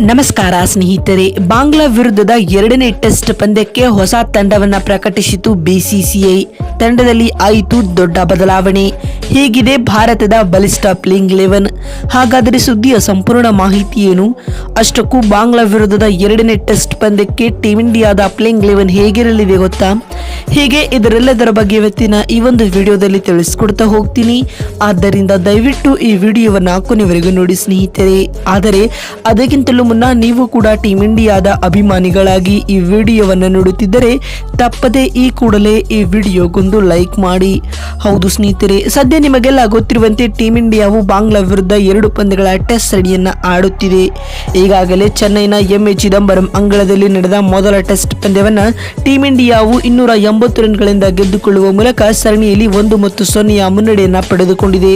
ನಮಸ್ಕಾರ, ಸ್ನೇಹಿತರೆ. ಬಾಂಗ್ಲಾ ವಿರುದ್ಧದ ಎರಡನೇ ಟೆಸ್ಟ್ ಪಂದ್ಯಕ್ಕೆ ಹೊಸ ತಂಡವನ್ನ ಪ್ರಕಟಿಸಿತು ಬಿಸಿಸಿಐ. ತಂಡದಲ್ಲಿ ಆಯಿತು ದೊಡ್ಡ ಬದಲಾವಣೆ. ಹೀಗಿದೆ ಭಾರತದ ಬಲಿಷ್ಠ ಪ್ಲೇಯಿಂಗ್ ಲೆವೆನ್? ಹಾಗಾದರೆ ಸುದ್ದಿಯ ಸಂಪೂರ್ಣ ಮಾಹಿತಿ ಏನು? ಅಷ್ಟಕ್ಕೂ ಬಾಂಗ್ಲಾ ವಿರುದ್ಧದ ಎರಡನೇ ಟೆಸ್ಟ್ ಪಂದ್ಯಕ್ಕೆ ಟೀಮ್ ಇಂಡಿಯಾದ ಪ್ಲೇಯಿಂಗ್ ಲೆವೆನ್ ಹೇಗಿರಲಿದೆ ಗೊತ್ತಾ? ಹೀಗೆ ಇದರೆಲ್ಲದರ ಬಗ್ಗೆ ಇವತ್ತಿನ ಈ ಒಂದು ವಿಡಿಯೋದಲ್ಲಿ ತಿಳಿಸ್ಕೊಡ್ತಾ ಹೋಗ್ತೀನಿ. ಆದ್ದರಿಂದ ದಯವಿಟ್ಟು ಈ ವಿಡಿಯೋವನ್ನು ಕೊನೆವರೆಗೂ ನೋಡಿ ಸ್ನೇಹಿತರೆ. ಆದರೆ, ಅದಕ್ಕಿಂತಲೂ ಮುನ್ನ ನೀವು ಕೂಡ ಟೀಮ್ ಇಂಡಿಯಾದ ಅಭಿಮಾನಿಗಳಾಗಿ ಈ ವಿಡಿಯೋವನ್ನು ನೋಡುತ್ತಿದ್ದರೆ ತಪ್ಪದೆ ಈ ಕೂಡಲೇ ಈ ವಿಡಿಯೋಗೊಂದು ಲೈಕ್ ಮಾಡಿ. ಹೌದು ಸ್ನೇಹಿತರೆ, ಸದ್ಯ ನಿಮಗೆಲ್ಲ ಗೊತ್ತಿರುವಂತೆ ಟೀಮ್ ಇಂಡಿಯಾವು ಬಾಂಗ್ಲಾ ವಿರುದ್ಧ ಎರಡು ಪಂದ್ಯಗಳ ಟೆಸ್ಟ್ ಸರಣಿಯನ್ನ ಆಡುತ್ತಿದೆ. ಈಗಾಗಲೇ ಚೆನ್ನೈನ ಎಂ ಎ ಚಿದಂಬರಂ ಅಂಗಳದಲ್ಲಿ ನಡೆದ ಮೊದಲ ಟೆಸ್ಟ್ ಪಂದ್ಯವನ್ನ ಟೀಮ್ ಇಂಡಿಯಾವು ಇನ್ನೂರ ಎಂಬತ್ತು ರನ್ಗಳಿಂದ ಗೆದ್ದುಕೊಳ್ಳುವ ಮೂಲಕ ಸರಣಿಯಲ್ಲಿ ಒಂದು ಮತ್ತು ಸೊನ್ನೆಯ ಮುನ್ನಡೆಯನ್ನ ಪಡೆದುಕೊಂಡಿದೆ.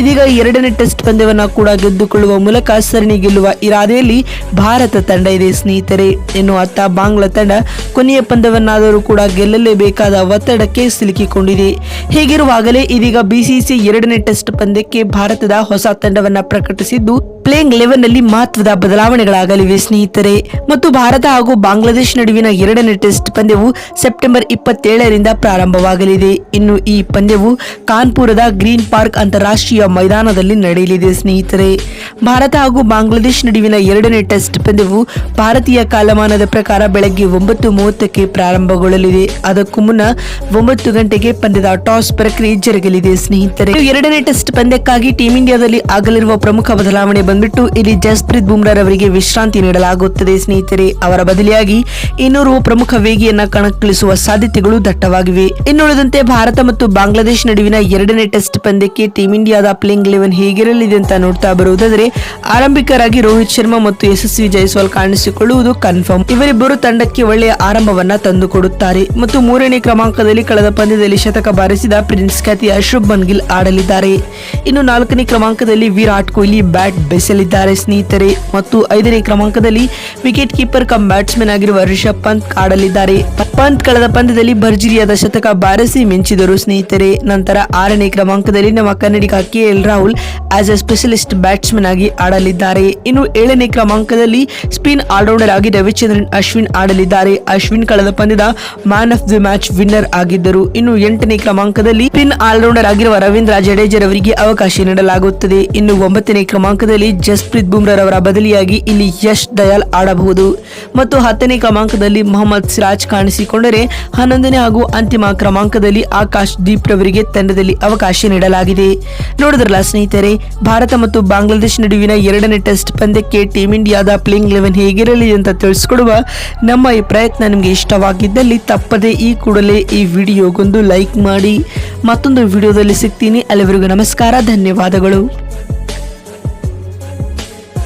ಇದೀಗ ಎರಡನೇ ಟೆಸ್ಟ್ ಪಂದ್ಯವನ್ನ ಕೂಡ ಗೆದ್ದುಕೊಳ್ಳುವ ಮೂಲಕ ಸರಣಿ ಗೆಲ್ಲುವ ಇರಾದೆಯಲ್ಲಿ ಭಾರತ ತಂಡ ಇದೆ ಸ್ನೇಹಿತರೆ. ಇನ್ನು ಅತ್ತ ಬಾಂಗ್ಲಾ ತಂಡ ಕೊನೆಯ ಪಂದ್ಯವನ್ನಾದರೂ ಕೂಡ ಗೆಲ್ಲಲೇಬೇಕಾದ ಒತ್ತಡಕ್ಕೆ ಸಿಲುಕಿಕೊಂಡಿದೆ. ಹೀಗಿರುವಾಗಲೇ ಇದೀಗ ಬಿಸಿಸಿ ಎರಡನೇ ಟೆಸ್ಟ್ ಪಂದ್ಯಕ್ಕೆ ಭಾರತದ ಹೊಸ ತಂಡವನ್ನು ಪ್ರಕಟಿಸಿದ್ದು ಪ್ಲೇಯಿಂಗ್ ಲೆವೆನ್ನಲ್ಲಿ ಮಹತ್ವದ ಬದಲಾವಣೆಗಳಾಗಲಿವೆ ಸ್ನೇಹಿತರೆ. ಮತ್ತು ಭಾರತ ಹಾಗೂ ಬಾಂಗ್ಲಾದೇಶ್ ನಡುವಿನ ಎರಡನೇ ಟೆಸ್ಟ್ ಪಂದ್ಯವು ಸೆಪ್ಟೆಂಬರ್ ಇಪ್ಪತ್ತೇಳರಿಂದ ಪ್ರಾರಂಭವಾಗಲಿದೆ. ಇನ್ನು ಈ ಪಂದ್ಯವು ಕಾನ್ಪುರದ ಗ್ರೀನ್ ಪಾರ್ಕ್ ಅಂತಾರಾಷ್ಟ್ರೀಯ ಮೈದಾನದಲ್ಲಿ ನಡೆಯಲಿದೆ ಸ್ನೇಹಿತರೆ. ಭಾರತ ಹಾಗೂ ಬಾಂಗ್ಲಾದೇಶ ನಡುವಿನ ಎರಡನೇ ಟೆಸ್ಟ್ ಪಂದ್ಯವು ಭಾರತೀಯ ಕಾಲಮಾನದ ಪ್ರಕಾರ ಬೆಳಗ್ಗೆ ಒಂಬತ್ತು ಮೂವತ್ತಕ್ಕೆ ಪ್ರಾರಂಭಗೊಳ್ಳಲಿದೆ. ಅದಕ್ಕೂ ಮುನ್ನ ಒಂಬತ್ತು ಗಂಟೆಗೆ ಪಂದ್ಯದ ಟಾಸ್ ಪ್ರಕ್ರಿಯೆ ಜರುಗಲಿದೆ ಸ್ನೇಹಿತರೆ. ಎರಡನೇ ಟೆಸ್ಟ್ ಪಂದ್ಯಕ್ಕಾಗಿ ಟೀಂ ಇಂಡಿಯಾದಲ್ಲಿ ಆಗಲಿರುವ ಪ್ರಮುಖ ಬದಲಾವಣೆ ಬಂದ್ಬಿಟ್ಟು ಇಲ್ಲಿ ಜಸ್ಪ್ರೀತ್ ಬುಮ್ರಾರ್ ಅವರಿಗೆ ವಿಶ್ರಾಂತಿ ನೀಡಲಾಗುತ್ತದೆ. ಸ್ನೇಹಿತರೆ, ಅವರ ಬದಲಿಯಾಗಿ ಇನ್ನೂರು ಪ್ರಮುಖ ವೇಗಿಯನ್ನ ಕಣಕ್ಕಿಳಿಸುವ ಸಾಧ್ಯತೆಗಳು ದಟ್ಟವಾಗಿವೆ. ಇನ್ನುಳಿದಂತೆ ಭಾರತ ಮತ್ತು ಬಾಂಗ್ಲಾದೇಶ್ ನಡುವಿನ ಎರಡನೇ ಟೆಸ್ಟ್ ಪಂದ್ಯಕ್ಕೆ ಟೀಂ ಇಂಡಿಯಾದ ಪ್ಲೇಯಿಂಗ್ ಲೆವೆನ್ ಹೇಗಿರಲಿದೆ ಅಂತ ನೋಡ್ತಾ ಬರುವುದಾದರೆ, ಆರಂಭಿಕರಾಗಿ ರೋಹಿತ್ ಶರ್ಮಾ ಮತ್ತು ಯಶಸ್ವಿ ಜೈಸ್ವಾಲ್ ಕಾಣಿಸಿಕೊಳ್ಳುವುದು ಕನ್ಫರ್ಮ್. ಇವರಿಬ್ಬರು ತಂಡಕ್ಕೆ ಒಳ್ಳೆಯ ಆರಂಭವನ್ನ ತಂದುಕೊಡುತ್ತಾರೆ. ಮತ್ತು ಮೂರನೇ ಕ್ರಮಾಂಕದಲ್ಲಿ ಕಳೆದ ಪಂದ್ಯದಲ್ಲಿ ಶತಕ ಬಾರಿಸಿದ ಪ್ರಿನ್ಸ್ ಖ್ಯಾತಿಯ ಶುಭ್ಮನ್ ಗಿಲ್ ಆಡಲಿದ್ದಾರೆ. ಇನ್ನು ನಾಲ್ಕನೇ ಕ್ರಮಾಂಕದಲ್ಲಿ ವಿರಾಟ್ ಕೊಹ್ಲಿ ಬ್ಯಾಟ್ ಬೆಸಲಿದ್ದಾರೆ ಸ್ನೇಹಿತರೆ. ಮತ್ತು ಐದನೇ ಕ್ರಮಾಂಕದಲ್ಲಿ ವಿಕೆಟ್ ಕೀಪರ್ ಕಮ್ ಬ್ಯಾಟ್ಸ್ಮನ್ ಆಗಿರುವ ರಿಷಬ್ ಪಂತ್ ಆಡಲಿದ್ದಾರೆ. ಪಂತ್ ಕಳೆದ ಪಂದ್ಯದಲ್ಲಿ ಭರ್ಜಿರಿಯಾದ ಶತಕ ಬಾರಿಸಿ ಮಿಂಚಿದರು ಸ್ನೇಹಿತರೆ. ನಂತರ ಆರನೇ ಕ್ರಮಾಂಕದಲ್ಲಿ ನಮ್ಮ ಕನ್ನಡಿಗ K L Rahul as a specialist batsman ಆಗಿ ಆಡಲಿದ್ದಾರೆ. ಇನ್ನು ಏಳನೇ ಕ್ರಮಾಂಕದಲ್ಲಿ ಸ್ಪಿನ್ ಆಲ್ರೌಂಡರ್ ಆಗಿ ರವಿಚಂದ್ರನ್ ಅಶ್ವಿನ್ ಆಡಲಿದ್ದಾರೆ. ಅಶ್ವಿನ್ ಕಳೆದ ಪಂದ್ಯದ man of the match winner ಆಗಿದ್ದರು. ಇನ್ನು ಎಂಟನೇ ಕ್ರಮಾಂಕದಲ್ಲಿ ಸ್ಪಿನ್ ಆಲ್ರೌಂಡರ್ ಆಗಿರುವ ರವೀಂದ್ರ ಜಡೇಜರ್ ಅವರಿಗೆ ಅವಕಾಶ ನೀಡಲಾಗುತ್ತದೆ. ಇನ್ನು ಒಂಬತ್ತನೇ ಕ್ರಮಾಂಕದಲ್ಲಿ ಜಸ್ಪ್ರೀತ್ ಬುಮ್ರಾ ರವರ ಬದಲಿಯಾಗಿ ಇಲ್ಲಿ ಯಶ್ ದಯಾಲ್ ಆಡಬಹುದು. ಮತ್ತು ಹತ್ತನೇ ಕ್ರಮಾಂಕದಲ್ಲಿ ಮೊಹಮ್ಮದ್ ಸಿರಾಜ್ ಕಾಣಿಸಿಕೊಂಡರೆ ಹನ್ನೊಂದನೇ ಹಾಗೂ ಅಂತಿಮ ಕ್ರಮಾಂಕದಲ್ಲಿ ಆಕಾಶ್ ದೀಪ್ ರವರಿಗೆ ತಂಡದಲ್ಲಿ ಅವಕಾಶ ನೀಡಲಾಗಿದೆ. ನೋಡಿದ್ರಲ್ಲ ಸ್ನೇಹಿತರೆ, ಭಾರತ ಮತ್ತು ಬಾಂಗ್ಲಾದೇಶ್ ನಡುವಿನ ಎರಡನೇ ಟೆಸ್ಟ್ ಪಂದ್ಯಕ್ಕೆ ಟೀಮ್ ಇಂಡಿಯಾದ ಪ್ಲೇಯಿಂಗ್ ಲೆವೆನ್ ಹೇಗಿರಲಿ ಅಂತ ತಿಳಿಸಿಕೊಡುವ ನಮ್ಮ ಈ ಪ್ರಯತ್ನ ನಿಮಗೆ ಇಷ್ಟವಾಗಿದ್ದಲ್ಲಿ ತಪ್ಪದೆ ಈ ಕೂಡಲೇ ಈ ವಿಡಿಯೋಗೊಂದು ಲೈಕ್ ಮಾಡಿ ಮತ್ತೊಂದು ವಿಡಿಯೋದಲ್ಲಿ ಸಿಗ್ತೀನಿ. ಅಲ್ಲಿವರೆಗೂ ನಮಸ್ಕಾರ, ಧನ್ಯವಾದಗಳು.